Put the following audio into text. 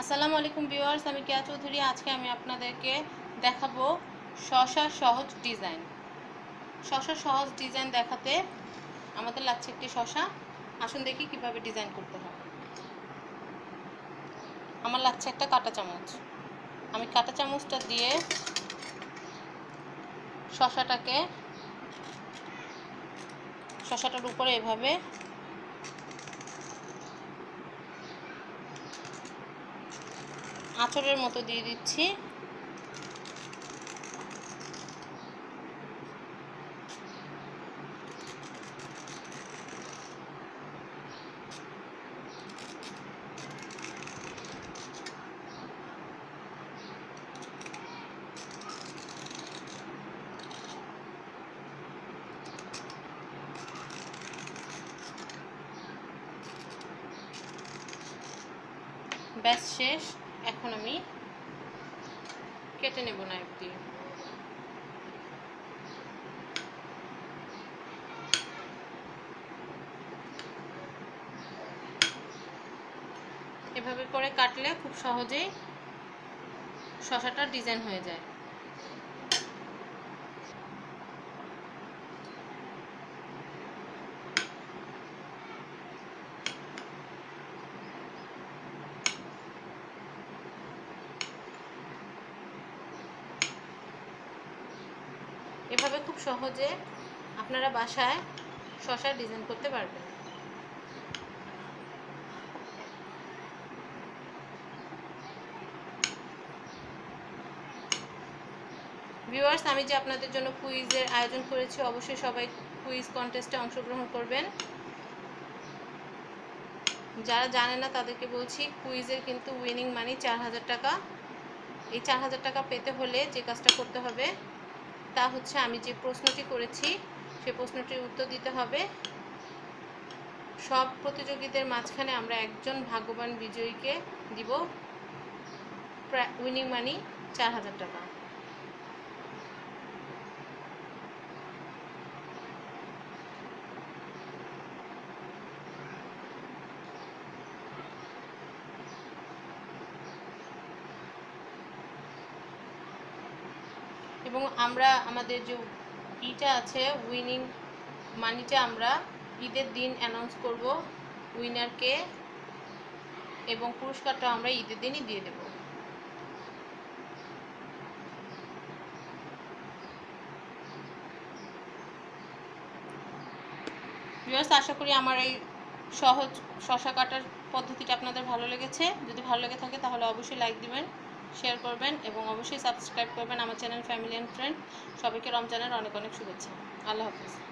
আসসালামু আলাইকুম ভিউয়ার্স, আমি কেয়া চৌধুরী। আজকে আমি আপনাদেরকে দেখাবো শশা সহজ ডিজাইন। শশা সহজ ডিজাইন দেখাতে আমাদের লাগছে একটি শশা। আসুন দেখি কীভাবে ডিজাইন করতে হয়। আমার লাগছে একটা কাঁটা চামচ। আমি কাঁটা চামচটা দিয়ে শশাটাকে, শশাটার উপরে এভাবে আঁচড়ের মতো দিয়ে দিচ্ছি। ব্যাস শেষ। এখন আমি কেটে নেব না দিয়ে। এভাবে করে কাটলে খুব সহজেই শশাটার ডিজাইন হয়ে যায়। এভাবে খুব সহজে আপনারা বাসায় শশার ডিজাইন করতে পারবেন। ভিউয়ার্স আমি যে আপনাদের জন্য কুইজের আয়োজন করেছি, অবশ্যই সবাই কুইজ কন্টেস্টে অংশগ্রহণ করবেন। যারা জানে না, তাদেরকে বলছি, কুইজের কিন্তু উইনিং মানি চার হাজার টাকা। এই চার হাজার টাকা পেতে হলে যে কাজটা করতে হবে তা হচ্ছে আমি যে প্রশ্নটি করেছি, সে প্রশ্নটির উত্তর দিতে হবে। সব প্রতিযোগীদের মাঝখানে আমরা একজন ভাগ্যবান বিজয়ীকে দিব। উইনিং মানি চার হাজার টাকা। এবং আমরা আমাদের যে ইটা আছে উইনিং মানিটা আমরা ঈদের দিন অ্যানাউন্স করব উইনারকে এবং পুরস্কারটা আমরা ঈদের দিনই দিয়ে দেব। আশা করি আমার এই সহজ শশা কাটার পদ্ধতিটা আপনাদের ভালো লেগেছে। যদি ভালো লেগে থাকে, তাহলে অবশ্যই লাইক দিবেন। শেয়ার করবেন এবং অবশ্যই সাবস্ক্রাইব করবেন আমার চ্যানেল ফ্যামিলি অ্যান্ড ফ্রেন্ড। সবাইকে রমজানের অনেক অনেক শুভেচ্ছা। আল্লাহ হাফিজ।